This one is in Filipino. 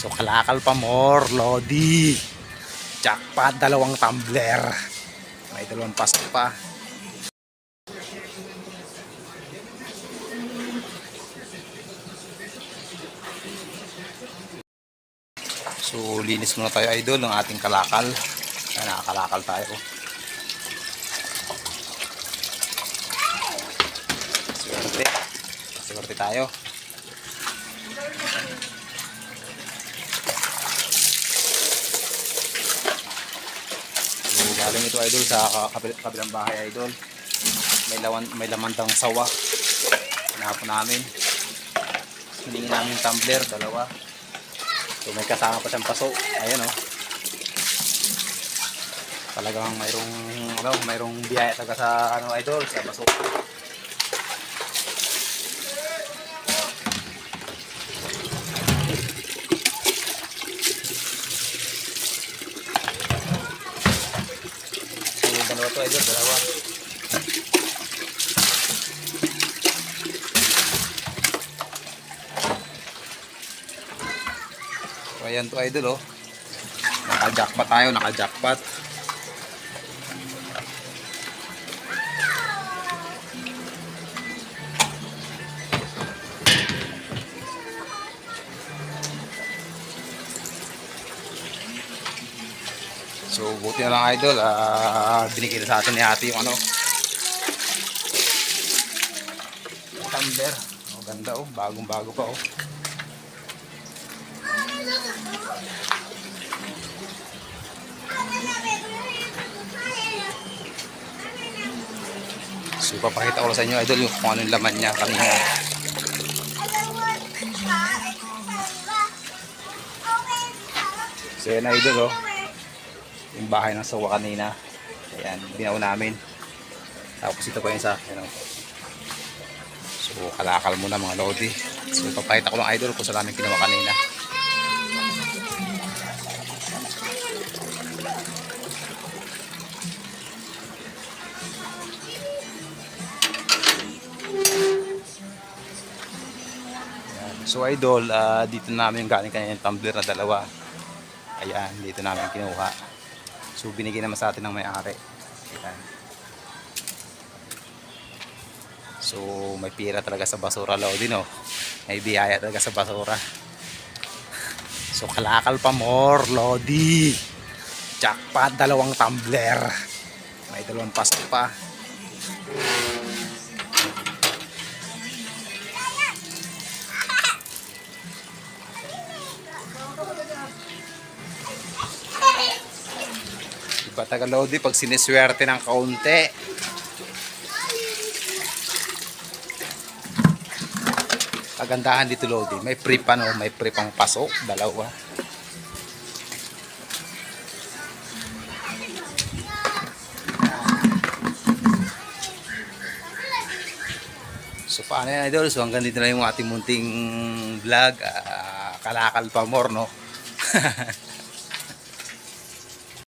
So kalakal pa more, Lodi. Jackpot, dalawang tumbler. May dalawang pasok pa. So linis muna tayo idol ng ating kalakal. Ay, nakakalakal tayo. Swerte. Swerte tayo. Galing ito idol sa ka- kabil- kabilang bahay idol. May lawan may laman tang sawa. Hinapo namin. Hiningi namin yung tumbler, dalawa. So may kasama pa siyang paso. Ayan oh. Talagang mayroong ano, mayroong biyaya taga sa ano idol sa paso. So dalawa to idol, dalawa. Ayan to idol oh. Naka-jackpot tayo, naka-jackpot. So buti na lang idol, ah binigay na sa atin ni ate yung ano. Tumbler. Oh, ganda oh, bagong bago pa oh. So papakita ko sa inyo idol yung kung ano yung laman niya kanina. So yan idol oh. Yung bahay ng sawa kanina. Ayan, binaw namin. Tapos ito pa yung sa akin. So kalakal muna mga lodi. So papakita ko lang idol kung saan namin kinuha kanina. So idol, ah, dito namin galing kanina yung tumbler na dalawa. Ayan, dito namin kinuha. So binigay naman sa atin ng may-ari. Ayan. So may pira talaga sa basura Lodi no. May biyaya talaga sa basura. So kalakal pa more Lodi. Jackpot dalawang tumbler. May dalawang pasok pa. Iba taga Lodi pag siniswerte ng kaunti. Kagandahan dito Lodi. May free pa no, may free pang paso, dalawa. So paano yan idol? So hanggang dito na yung ating munting vlog. Ah, kalakal pa more no.